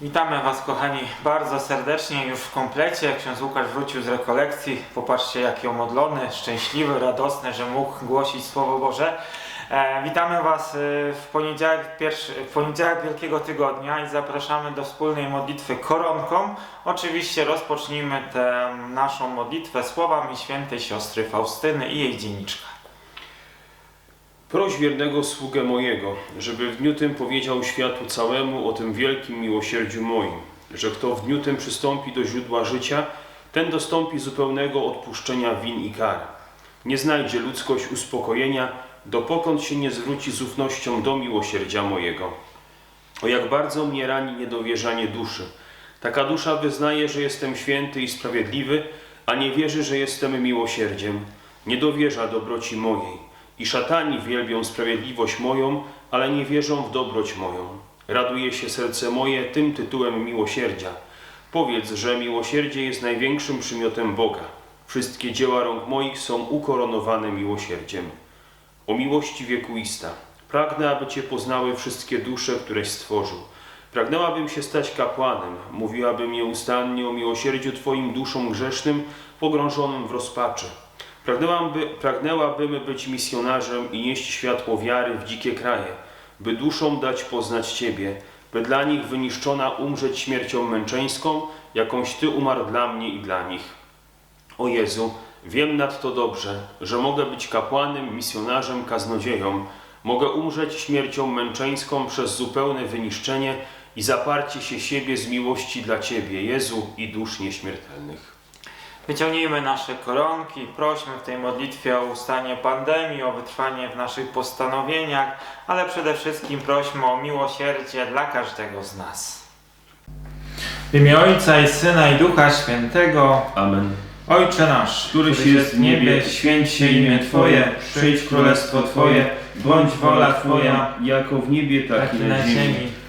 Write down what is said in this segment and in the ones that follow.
Witamy Was kochani bardzo serdecznie już w komplecie. Ksiądz Łukasz wrócił z rekolekcji. Popatrzcie jaki omodlony, szczęśliwy, radosny, że mógł głosić Słowo Boże. E, witamy Was e, w poniedziałek, pierwszy, w poniedziałek Wielkiego Tygodnia i zapraszamy do wspólnej modlitwy koronką. Oczywiście rozpocznijmy tę naszą modlitwę słowami świętej siostry Faustyny i jej dzienniczka. Proś wiernego sługę mojego, żeby w dniu tym powiedział światu całemu o tym wielkim miłosierdziu moim, że kto w dniu tym przystąpi do źródła życia, ten dostąpi zupełnego odpuszczenia win i kar. Nie znajdzie ludzkość uspokojenia, dopokąd się nie zwróci z ufnością do miłosierdzia mojego. O jak bardzo mnie rani niedowierzanie duszy. Taka dusza wyznaje, że jestem święty i sprawiedliwy, a nie wierzy, że jestem miłosierdziem. Nie dowierza dobroci mojej. I szatani wielbią sprawiedliwość moją, ale nie wierzą w dobroć moją. Raduje się serce moje tym tytułem miłosierdzia. Powiedz, że miłosierdzie jest największym przymiotem Boga. Wszystkie dzieła rąk moich są ukoronowane miłosierdziem. O miłości wiekuista. Pragnę, aby Cię poznały wszystkie dusze, któreś stworzył. Pragnęłabym się stać kapłanem, mówiłabym nieustannie o miłosierdziu Twoim duszom grzesznym, pogrążonym w rozpaczy. Pragnęłam by, pragnęłabym być misjonarzem i nieść światło wiary w dzikie kraje, by duszom dać poznać Ciebie, by dla nich wyniszczona umrzeć śmiercią męczeńską, jakąś Ty umarł dla mnie i dla nich. O Jezu, wiem nadto dobrze, że mogę być kapłanem, misjonarzem, kaznodzieją, mogę umrzeć śmiercią męczeńską przez zupełne wyniszczenie i zaparcie się siebie z miłości dla Ciebie, Jezu i dusz nieśmiertelnych. Wyciągnijmy nasze koronki, prośmy w tej modlitwie o ustanie pandemii, o wytrwanie w naszych postanowieniach, ale przede wszystkim prośmy o miłosierdzie dla każdego z nas. W imię Ojca i Syna i Ducha Świętego, Amen. Ojcze nasz, któryś jest w niebie, święć się imię Twoje, przyjdź królestwo Twoje, bądź wola Twoja, jako w niebie, tak i na ziemi.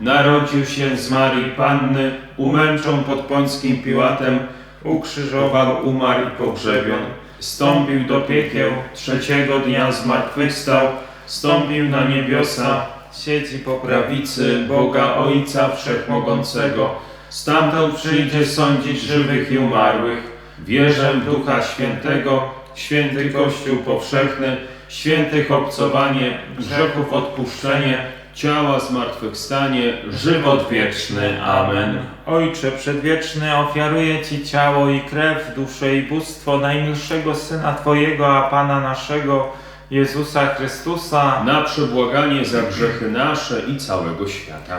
narodził się z Marii Panny, umęczon pod Pońskim Piłatem, ukrzyżował, umarł i pogrzebion, stąpił do piekieł, trzeciego dnia zmartwychwstał, stąpił na niebiosa, siedzi po prawicy Boga Ojca Wszechmogącego. Stamtąd przyjdzie sądzić żywych i umarłych. Wierzę w Ducha Świętego, święty Kościół powszechny, świętych obcowanie, grzechów odpuszczenie, ciała zmartwychwstanie, żywot wieczny. Amen. Ojcze Przedwieczny, ofiaruję Ci ciało i krew, duszę i bóstwo najmilszego Syna Twojego, a Pana naszego, Jezusa Chrystusa, Na przebłaganie za grzechy nasze i całego świata.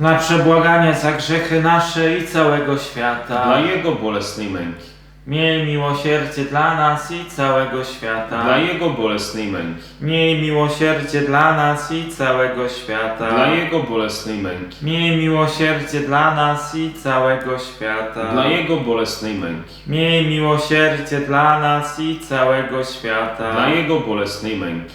na przebłaganie za grzechy nasze i całego świata, dla Jego bolesnej męki, Miej miłosierdzie dla nas i całego świata. dla Jego bolesnej męki, Miej miłosierdzie dla nas i całego świata. dla Jego bolesnej męki, Miej miłosierdzie dla nas i całego świata. dla Jego bolesnej męki, Miej miłosierdzie dla nas i całego świata. dla Jego bolesnej męki,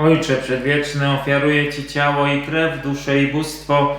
Ojcze Przedwieczny, ofiaruję Ci ciało i krew, duszę i bóstwo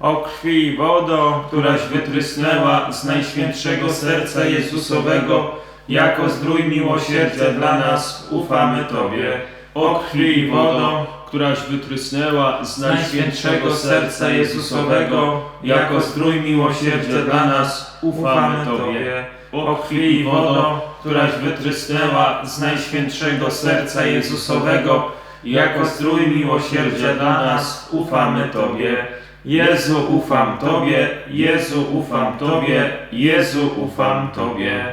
O krwi i wodo, któraś wytrysnęła z najświętszego serca Jezusowego, jako zdrój miłosierdzia dla nas, ufamy Tobie. O krwi i wodo, któraś wytrysnęła z najświętszego serca Jezusowego, jako zdrój miłosierdzia dla nas, ufamy Tobie. O krwi i wodo, któraś wytrysnęła z najświętszego serca Jezusowego, jako zdrój miłosierdzia dla nas, ufamy Tobie. Jezu, ufam Tobie, Jezu, ufam Tobie, Jezu, ufam Tobie.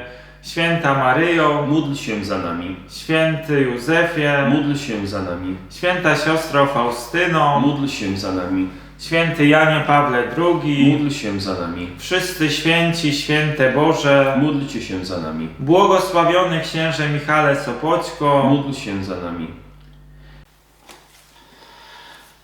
Święta Maryjo, Módl się za nami. święty Józefie, Módl się za nami. święta siostro Faustyno, Módl się za nami. święty Janie Pawle II, Módl się za nami. wszyscy święci, święte Boże, Módlcie się za nami. błogosławiony księże Michale Sopoćko. Módl się za nami.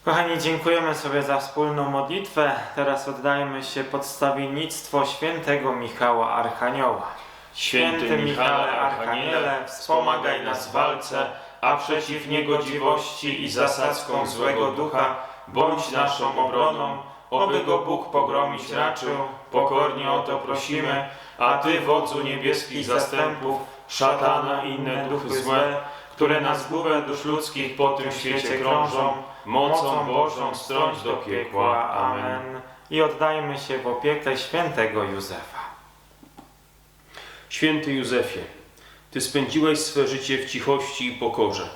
Kochani, dziękujemy sobie za wspólną modlitwę. Teraz oddajmy się podstawiennictwo świętego Michała Archanioła. Święty Michale Archaniele, wspomagaj nas w walce, a przeciw niegodziwości i zasadzkom złego ducha bądź naszą obroną, oby go Bóg pogromić raczył, pokornie o to prosimy, a Ty, wodzu niebieskich zastępów, szatana i inne duchy złe, które na zgubę dusz ludzkich po tym świecie krążą, mocą Bożą strąć do piekła. Amen. I oddajmy się w opiekę świętego Józefa. Święty Józefie, Ty spędziłeś swe życie w cichości i pokorze.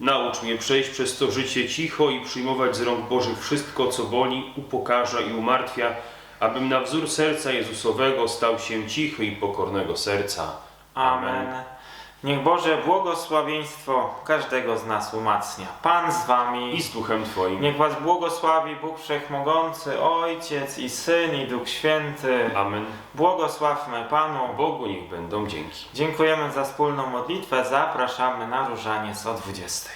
Naucz mnie przejść przez to życie cicho i przyjmować z rąk Bożych wszystko, co boli, upokarza i umartwia, abym na wzór serca Jezusowego stał się cichy i pokornego serca. Amen. Niech Boże błogosławieństwo każdego z nas umacnia. Pan z Wami. I z duchem Twoim. Niech Was błogosławi Bóg Wszechmogący, Ojciec i Syn i Duch Święty. Amen. Błogosławmy Panu. Bogu niech będą dzięki. Dziękujemy za wspólną modlitwę. Zapraszamy na różaniec o 20.